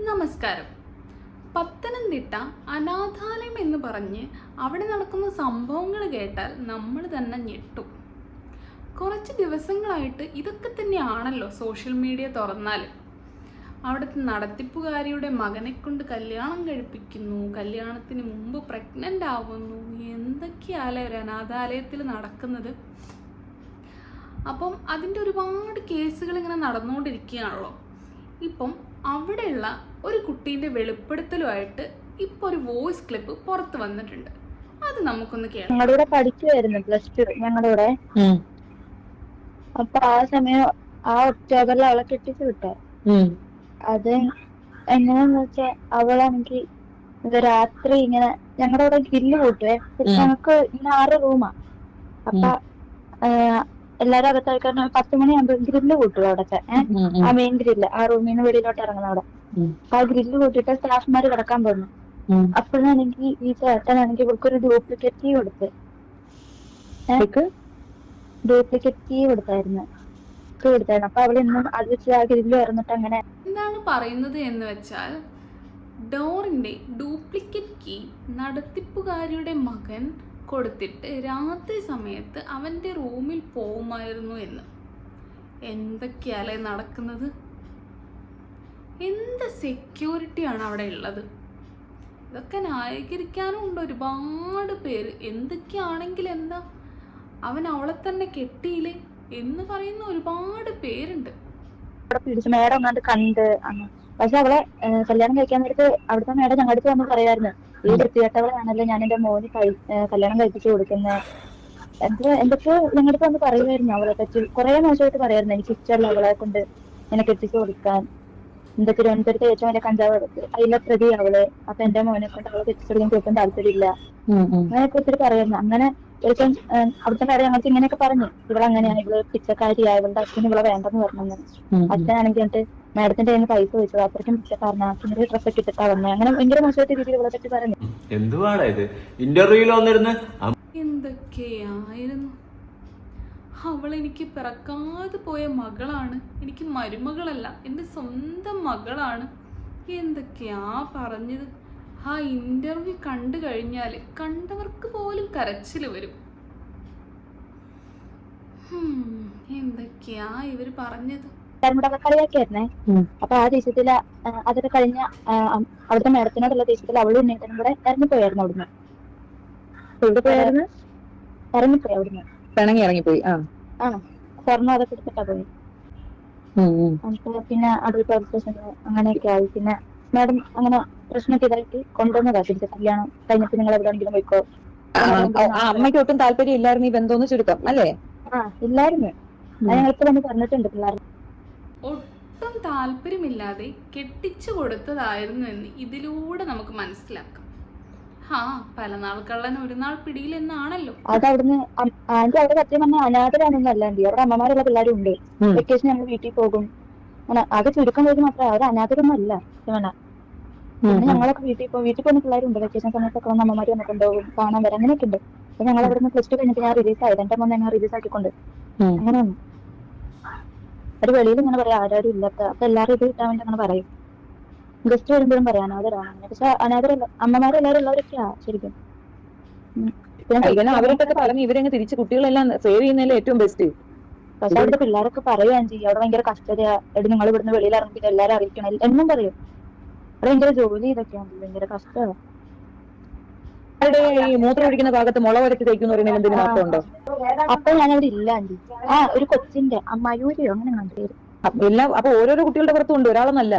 നമസ്കാരം. പത്തനംതിട്ട അനാഥാലയം എന്ന് പറഞ്ഞ് അവിടെ നടക്കുന്ന സംഭവങ്ങൾ കേട്ടാൽ നമ്മൾ തന്നെ ഞെട്ടും. കുറച്ച് ദിവസങ്ങളായിട്ട് ഇതൊക്കെ തന്നെയാണല്ലോ സോഷ്യൽ മീഡിയ തുറന്നാൽ അവിടുത്തെ നടത്തിപ്പുകാരിയുടെ മകനെ കൊണ്ട് കല്യാണം കഴിപ്പിക്കുന്നു കല്യാണത്തിന് മുമ്പ് പ്രഗ്നന്റ് ആവുന്നു എന്തൊക്കെയാലേ ഒരു അനാഥാലയത്തിൽ നടക്കുന്നത്? അപ്പം അതിന്റെ ഒരുപാട് കേസുകൾ ഇങ്ങനെ നടന്നുകൊണ്ടിരിക്കുകയാണല്ലോ. ഇപ്പം അവിടെയുള്ള ഒരു കുട്ടീന്റെ വെളിപ്പെടുത്തലുമായിട്ട് ഇപ്പോൾ ഒരു വോയിസ് ക്ലിപ്പ് പുറത്ത് വന്നിട്ടുണ്ട്. അത് നമുക്കൊന്ന് കേൾക്കാം ഞങ്ങളുടെ കൂടെ പഠിക്കുമായിരുന്നു പ്ലസ് ടു ഞങ്ങളുടെ കൂടെ അപ്പൊ ആ സമയം ആ ഒക്ടോബറിൽ അവളെ കെട്ടിച്ചു വിട്ടോ. അത് എങ്ങനെയാന്ന് വെച്ചാ അവളാണെങ്കിൽ രാത്രി ഇങ്ങനെ ഞങ്ങളുടെ അവിടെ ഗ്രില്ല് കൂട്ടുവേ. ഉം. ഞങ്ങക്ക് ഇങ്ങനെ ആറ് റൂമാ. അപ്പൊ എല്ലാരും അകത്തായിക്കാരണം പത്ത് മണിയാകുമ്പോ ഗ്രില്ല് കൂട്ടും അവിടൊക്കെ. ഏഹ് ആ മെയിൻ ഗ്രില്ല് ആ റൂമിൽ നിന്ന് വെളിയിലോട്ട് ഇറങ്ങുന്ന അവിടെ. ആ ഗ്രില്ല് കൂട്ടിട്ട് സ്റ്റാഫ്മാര് കിടക്കാൻ പോകുന്നു ഉം. അപ്പോഴാണെങ്കിൽ ഈ ചേട്ടനാണെങ്കിൽ ഇവർക്ക് ഒരു ഡ്യൂപ്ലിക്കേറ്റ് കീ കൊടുത്ത് ഡ്യൂപ്ലിക്കേറ്റ് കീ കൊടുത്തായിരുന്നു. കീ കൊടുത്തായിരുന്നു. അപ്പൊ അവൾ ഇന്നും അത് വെച്ച് ആ ഗ്രില്ല് ഇറന്നിട്ട് അങ്ങനെ എന്താണ് പറയുന്നത് എന്ന് വെച്ചാൽ ഡോറിന്റെ ഡ്യൂപ്ലിക്കേറ്റ് കീ നടത്തിപ്പുകാരിയുടെ മകൻ കൊടുത്തിട്ട് രാത്രി സമയത്ത് അവന്റെ റൂമിൽ പോകുമായിരുന്നു എന്ന്. എന്തൊക്കെയാലേ നടക്കുന്നത്? എന്ത് സെക്യൂരിറ്റിയാണ് അവിടെ ഉള്ളത്? ഇതൊക്കെ ന്യായീകരിക്കാനും ഉണ്ട് ഒരുപാട് പേര്. എന്തൊക്കെയാണെങ്കിൽ എന്താ? അവൻ അവളെ തന്നെ കെട്ടിയില്ലേ എന്ന് പറയുന്ന ഒരുപാട് പേരുണ്ട്. പക്ഷെ അവളെ കല്യാണം കഴിക്കാൻ നേരത്ത് അവിടുത്തെ മേഡം ഞങ്ങളുടെ അടുത്ത് നമ്മൾ പറയായിരുന്നു ഈ വൃത്തികെട്ടവളാണല്ലോ ഞാൻ എന്റെ മോന് കല്യാണം കഴിപ്പിച്ചു കൊടുക്കുന്നത് എന്തോ എന്തൊക്കെയോ ഞങ്ങളുടെ വന്ന് പറയുമായിരുന്നു അവളെ പറ്റി. കുറെ മോശമായിട്ട് പറയായിരുന്നു. എനിക്ക് ഇഷ്ടമല്ല അവളെ കൊണ്ട് എന്നെ കെട്ടിച്ചു കൊടുക്കാൻ. എന്താ തിരുവനന്തപുരത്ത് ഏറ്റവും വലിയ കഞ്ചാവ് അതിലെ പ്രതി അവൾ. അപ്പൊ എന്റെ മോനെ കൊണ്ട് അവളെ കെട്ടിച്ചു കൊടുക്കാൻ കൊടുക്കാൻ താല്പര്യമില്ല. അങ്ങനെയൊക്കെ ഒത്തിരി പറയായിരുന്നു അങ്ങനെ ഒരിക്കൽ അവിടുത്തെ കാര്യം ഞങ്ങൾക്ക് ഇങ്ങനെയൊക്കെ പറഞ്ഞു. ഇവളങ്ങനെയാണ് ഇവൾ പിച്ചക്കാരിയായ ഇവളുടെ അച്ഛൻ ഇവളെ വേണ്ടെന്ന് പറഞ്ഞു ഉം. അച്ഛനാണെങ്കിൽ എന്നിട്ട് മാഡത്തിന്റെ കയ്യിൽ നിന്ന് പൈസ ചോദിച്ചത് അത്രയ്ക്കും പിച്ചക്കാരനാ അച്ഛനൊരു ഡ്രസ്സൊക്കെ ഇട്ടിട്ടാ വന്നത് അങ്ങനെ ഭയങ്കര മോശമായിട്ട് രീതിയിൽ ഇവളെ പറ്റി പറഞ്ഞു. എന്തുവാടാ ഇത്? ഇന്റർവ്യൂവിൽ വന്നിരുന്ന് എന്തൊക്കെയായിരുന്നു? അവൾ എനിക്ക് പിറക്കാതെ പോയ മകളാണ്. എനിക്ക് മരുമകളല്ല എന്റെ സ്വന്തം മകളാണ്. എന്തൊക്കെയാ പറഞ്ഞത്? ആ ഇന്റർവ്യൂ കണ്ടു കഴിഞ്ഞാൽ കണ്ടവർക്ക് പോലും കരച്ചിൽ വരും. ഹും, എന്തൊക്കെയാ ഇവർ പറഞ്ഞത്? കളിയാക്കിയായിരുന്നേ. അപ്പൊ ആ ദേശത്തിൽ അതൊക്കെ കഴിഞ്ഞ അവിടുത്തെ മേഡത്തിനോടുള്ള ദേശത്തിൽ അവളും ഉണ്ണിയേട്ടനും കൂടെ ഇറങ്ങിപ്പോയായിരുന്നു അവിടുന്ന്. എവിടെ പോയായിരുന്നു? ഇറങ്ങിപ്പോയി അവിടുന്ന്. പിണങ്ങി ഇറങ്ങിപ്പോയി. ആ. ആണോ. സ്വർണം അതൊക്കെ എടുത്തിട്ടാ പോയി. പിന്നെ അവിടെ അങ്ങനെയൊക്കെ ആയി. പിന്നെ മാഡം അങ്ങനെ പ്രശ്നമൊക്കെ ഇതായിട്ട് കൊണ്ടുവന്നതാ. തിരിച്ച് കല്യാണം കഴിഞ്ഞിട്ട് നിങ്ങൾ എവിടെയെങ്കിലും പോയിക്കോ? അമ്മയ്ക്ക് ഒട്ടും താല്പര്യം ഇല്ലായിരുന്നു ഈ ബന്ധം ചുരുക്കം അല്ലേ? ആ ഇല്ലായിരുന്നു. അത് ഞങ്ങൾക്ക് വന്ന് പറഞ്ഞിട്ടുണ്ട് പിള്ളേർ ഒട്ടും താല്പര്യമില്ലാതെ കെട്ടിച്ചു കൊടുത്തതായിരുന്നു എന്ന് ഇതിലൂടെ നമുക്ക് മനസ്സിലാക്കാം. ഹാ പല നാൾ കള്ളൻ ഒരു നാൾ പിടിയിൽ എന്നാണല്ലോ. അത് അവിടുന്ന് ആന്റി അവിടെ സത്യം പറഞ്ഞാൽ അനാഥരാണെന്നല്ല ആന്റി അവിടെ അമ്മമാരുള്ള പിള്ളേരും ഉണ്ട്. വെക്കേഷൻ ഞങ്ങൾ വീട്ടിൽ പോകും. അങ്ങനെ ആകെ ചുരുക്കം പേര് മാത്രമേ അവർ അനാഥരൊന്നും അല്ല. പിന്നെ ഞങ്ങളൊക്കെ വീട്ടിൽ പോകും വീട്ടിൽ പോകുന്ന പിള്ളേരുണ്ട്. വെക്കേഷൻ സമയത്തൊക്കെ വന്ന് അമ്മമാര് വന്ന് കൊണ്ടുപോകും കാണാൻ വരാം. അങ്ങനെയൊക്കെ ഉണ്ട് അപ്പൊ ഞങ്ങൾ അവിടുന്ന് പ്ലസ് ടു കഴിഞ്ഞിട്ട് ഞാൻ റിലീസ് ആയത് എന്റെ മോനെ ഞാൻ റിലീസ് ആക്കിക്കൊണ്ട്. അങ്ങനെ വന്നു. ഒരു വെളിയിൽ ഇങ്ങനെ പറയാം ആരാരും ഇല്ലാത്ത. അപ്പൊ എല്ലാവരും ഇത് കിട്ടാൻ വേണ്ടി അങ്ങനെ പറയും. ഗസ്റ്റ് വരുമ്പോഴും പറയാം അനാഥരാണ്. അങ്ങനെ പക്ഷെ അനാഥരല്ല അമ്മമാരെല്ലാവരും ഉള്ളവരൊക്കെയാ ശരിക്കും. അവരോട്ടൊക്കെ പറഞ്ഞ് ഇവരങ്ങ് തിരിച്ച് കുട്ടികളെല്ലാം സേവ് ചെയ്യുന്നതിലെ ഏറ്റവും ബെസ്റ്റ് പക്ഷെ അവിടുത്തെ പിള്ളേരൊക്കെ പറയുകയും ചെയ്യും. അവിടെ ഭയങ്കര കഷ്ടതയാ. എടി നിങ്ങൾ ഇവിടുന്ന് വെളിയിൽ ഇറങ്ങിയിട്ട് എല്ലാരും അറിയിക്കണം. എന്നും പറയും. ഭയങ്കര ജോലി ഇതൊക്കെയാണ് ഭയങ്കര കഷ്ടമാണ് ഈ മൂത്രം ഒഴിക്കുന്ന ഭാഗത്ത് മുള വരച്ച് തേക്കുന്ന പറയുന്നത് എന്തെങ്കിലും അർത്ഥമുണ്ടോ അപ്പൊ ഞാനവിടെ ഇല്ല ആന്റി ആ ഒരു കൊച്ചിന്റെ അമ്മയൂരി അങ്ങനെ കണ്ടു എല്ലാം അപ്പൊ ഓരോരോ കുട്ടികളുടെ പുറത്തും ഉണ്ട് ഒരാളെന്നല്ല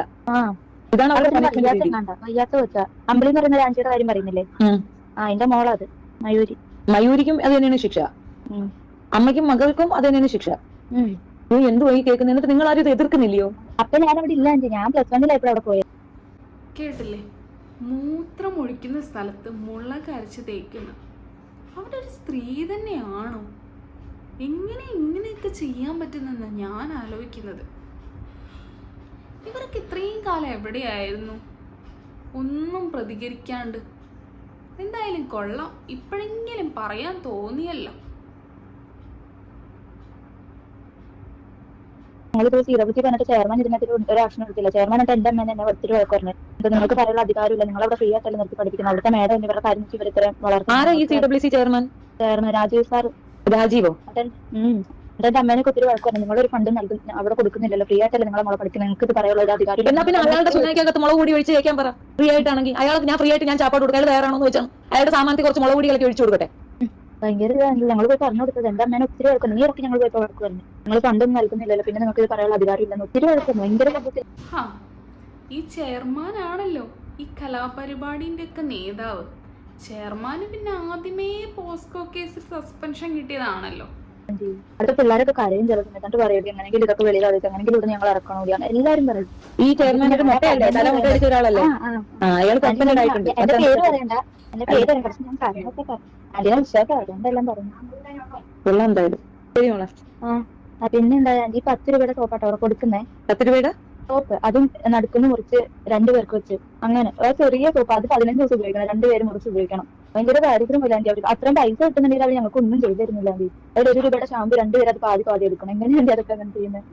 ഇതാണ് അവിടെ വയ്യാത്ത കൊച്ച. അമ്പിളി എന്ന് പറയുന്ന ആന്റിയുടെ കാര്യം പറയുന്നില്ലേ. ആ എന്റെ മോളത് മയൂരി. മയൂരിക്കും അത് തന്നെയാണ് ശിക്ഷ. അമ്മയ്ക്കും മകൾക്കും അത് തന്നെയാണ് ശിക്ഷ. നീ എന്തു പോയി കേൾക്കുന്നത് എന്നിട്ട് നിങ്ങൾ ആരും എതിർക്കുന്നില്ലയോ? അപ്പൊ ഞാനവിടെ ഇല്ല ആന്റി ഞാൻ പ്ലസ് വണ്ണിലായപ്പോൾ അവിടെ പോയത് കേട്ടില്ലേ? മൂത്രം ഒഴിക്കുന്ന സ്ഥലത്ത് മുളക് അരച്ച് തേക്കുന്ന. അവിടെ ഒരു സ്ത്രീ തന്നെയാണോ? എങ്ങനെ ഇങ്ങനെയൊക്കെ ചെയ്യാൻ പറ്റുന്നെന്ന് ഞാൻ ആലോചിക്കുന്നത്. ഇവരൊക്കെ ഇത്രയും കാലം എവിടെയായിരുന്നു? ഒന്നും പ്രതികരിക്കാണ്ട്. എന്തായാലും കൊള്ളാം. ഇപ്പോഴെങ്കിലും പറയാൻ തോന്നിയല്ലോ. ഞങ്ങളിപ്പോ സീറോ ഡബ്ല്യു പറഞ്ഞിട്ട് ചെയർമാൻ ഇരുന്നിട്ട് ഒരു ആക്ഷൻ എടുത്തില്ല ചെയർമാൻ എന്റെ അമ്മേനെ എന്നെ ഒത്തിരി വഴക്ക് പറഞ്ഞു. ഇത് നിങ്ങൾക്ക് പറയാനുള്ള അധികാരമില്ല. നിങ്ങൾ അവിടെ ഫ്രീ ആയിട്ടല്ല നിർത്തി പഠിപ്പിക്കുന്നത്. അവിടുത്തെ മേഡം എന്നിവരുടെ കാര്യം ഇവർ ഇത്രയും ആരാ ഈ C W C chairman chairman Rajeev sir. രാജീവോ? എന്റെ അമ്മേനൊക്കെ ഒത്തിരി വഴക്കാണ് നിങ്ങളൊരു ഫണ്ട് നൽകും അവിടെ കൊടുക്കുന്നില്ലല്ലോ. ഫ്രീ ആയിട്ടല്ല നിങ്ങൾ നമ്മളെ പഠിക്കുന്നത് നിങ്ങൾക്ക് ഇത് പറയാനുള്ള ഒരു അധികാരം എന്നാ പിന്നെ അയാളുടെ സുനായ്ക്കകത്ത് മുളക് കൂടി ഒഴിച്ച് കഴിക്കാൻ പറ. ഫ്രീ ആയിട്ടാണെങ്കിൽ അയാൾക്ക് ഞാൻ ഫ്രീ ആയിട്ട് ഞാൻ ചാപ്പാട് കൊടുക്കാൻ തയ്യാറാണോ വെച്ചാൽ അയാളുടെ സാമാനത്തിൽ കുറച്ച് മുളക് കൂടികളൊക്കെ ഒഴിച്ചു കൊടുക്കട്ടെ. ഭയങ്കര ഇതാണല്ലോ ഞങ്ങൾ പോയി പറഞ്ഞു കൊടുത്തത്. എന്റെ അമ്മേനെ ഒത്തിരി വഴക്കുന്നു നീ ഇറക്കി ഞങ്ങൾ പോയി വഴക്കുമായിരുന്നു പറഞ്ഞു. നിങ്ങൾ ഫണ്ടൊന്നും നൽകുന്നില്ലല്ലോ. പിന്നെ നിങ്ങൾക്ക് ഇത് പറയാനുള്ള അധികാരം ഇല്ലെന്ന് ഒത്തിരി വഴക്കുന്നു ഭയങ്കര ഈ ചെയർമാൻ ആണല്ലോ ഈ കലാപരിപാടിന്റെ ഒക്കെ നേതാവ്. ചെയർമാന് പിന്നെ ആദ്യമേ പോസ്കോ കേസിൽ സസ്പെൻഷൻ കിട്ടിയതാണല്ലോ. അടുത്ത പിള്ളേരൊക്കെ കരയും ചെറുതും സമയത്ത് എന്നിട്ട് പറയും എങ്ങനെങ്കിലും ഇതൊക്കെ വെളിയിൽ അറിയിക്കും അങ്ങനെയെങ്കിലും ഇവിടെ ഞങ്ങൾ ഇറക്കണോ ഇല്ലാന്ന് എല്ലാരും പറയും. ഈ ചെയർമാൻ ഒരു മുട്ടയല്ലേ തല മുട്ട അടിച്ച ഒരാളല്ലേ? അയാൾ സസ്പെൻഡ് ആയിട്ടുണ്ട്. എന്റെ പേര് പറയണ്ട. എന്റെ പേര് പറയണ്ട. പക്ഷെ ഞാൻ കാര്യങ്ങളൊക്കെ പറയും അതിനെ വിശ്വാസം അതുകൊണ്ടെല്ലാം പറഞ്ഞു പിള്ള എന്തായാലും ശരി മോളെ ആ പിന്നെന്താ? ഈ പത്ത് രൂപയുടെ സോപ്പാട്ടോ? അവർ കൊടുക്കുന്നേ? പത്ത് രൂപയുടെ? സോപ്പ് അതും നടുക്കുന്ന മുറിച്ച് രണ്ടുപേർക്ക് വെച്ച്. അങ്ങനെ. ഒരു ചെറിയ സോപ്പ് അത് പതിനഞ്ച് ദിവസം ഉപയോഗിക്കണം. രണ്ടുപേരും മുറിച്ച് ഉപയോഗിക്കണം. ഭയങ്കര ദാരിദ്ര്യം ഇല്ലാണ്ട് അവർ അത്രയും പൈസ കിട്ടുന്നുണ്ടെങ്കിൽ അവർ ഞങ്ങൾക്ക് ഒന്നും ചെയ്തു തരുന്നില്ല അവർ ഒരു രൂപയുടെ ഷാമ്പു രണ്ടുപേരും അത് പാതി പാതി എടുക്കണം. എങ്ങനെയാണ് അതൊക്കെ അങ്ങനെ ചെയ്യുന്നത്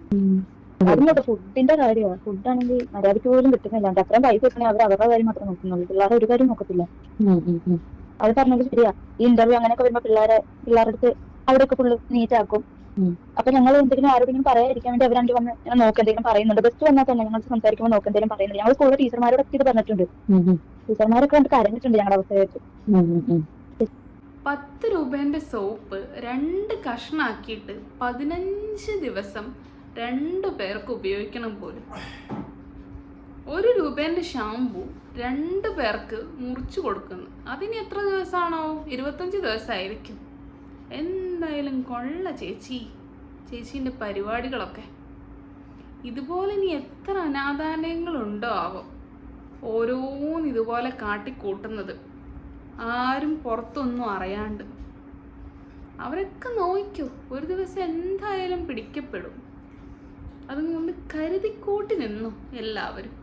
അതുകൊണ്ട് ഫുഡിന്റെ കാര്യമാണ് ഫുഡാണെങ്കിൽ മര്യാദയ്ക്ക് പോലും കിട്ടുന്നില്ല അത്രയും പൈസ കിട്ടണേ അവർ അവരുടെ കാര്യം മാത്രമേ നോക്കുന്നുള്ളൂ. പിള്ളേരെ ഒരു കാര്യം നോക്കത്തില്ല. അത് പറഞ്ഞത് ശരിയാ. ഈ ഇന്റർവ്യൂ അങ്ങനെയൊക്കെ വരുമ്പോ പിള്ളേരെ പിള്ളേരുടെ അടുത്ത് അവരൊക്കെ ഫുള്ള് നീറ്റ് ആക്കും. ഉം. അപ്പൊ ഞങ്ങൾ എന്തെങ്കിലും ആരോടെങ്കിലും പറയാതിരിക്കാൻ വേണ്ടി അവരാണ്ട് വന്ന് ഇങ്ങനെ നോക്ക് എന്തെങ്കിലും പറയുന്നുണ്ട്. ബസ് വന്നാൽ തന്നെ ഞങ്ങൾ സംസാരിക്കുമ്പോൾ നോക്ക് എന്തെങ്കിലും പറയുന്നുണ്ട്. ഞങ്ങൾ സ്കൂളിലെ ടീച്ചർമാരോടൊക്കെ ഇത് പറഞ്ഞിട്ടുണ്ട്. ടീച്ചർമാരൊക്കെ കണ്ട് കരഞ്ഞിട്ടുണ്ട് ഞങ്ങളുടെ അവസ്ഥയായിട്ട് വെച്ച് പത്ത് രൂപേന്റെ സോപ്പ് രണ്ട് കഷ്ണാക്കിയിട്ട് പതിനഞ്ച് ദിവസം രണ്ടു പേർക്ക് ഉപയോഗിക്കണം പോലും. ഒരു രൂപേന്റെ ഷാമ്പു രണ്ട് പേർക്ക് മുറിച്ചു കൊടുക്കുന്നു. അതിന് എത്ര ദിവസമാണോ ഇരുപത്തഞ്ച് ദിവസമായിരിക്കും. എന്തായാലും കൊള്ള ചേച്ചി. ചേച്ചീന്റെ പരിപാടികളൊക്കെ. ഇതുപോലെ ഇനി എത്ര അനാഥാലയങ്ങളുണ്ടോ ആവോ? ഓരോന്ന് ഇതുപോലെ കാട്ടിക്കൂട്ടുന്നത്. ആരും പുറത്തൊന്നും അറിയാണ്ട്. അവരൊക്കെ നോക്കൂ ഒരു ദിവസം എന്തായാലും പിടിക്കപ്പെടും. അതുകൊണ്ട് കരുതിക്കൂട്ടി നിന്നു എല്ലാവരും.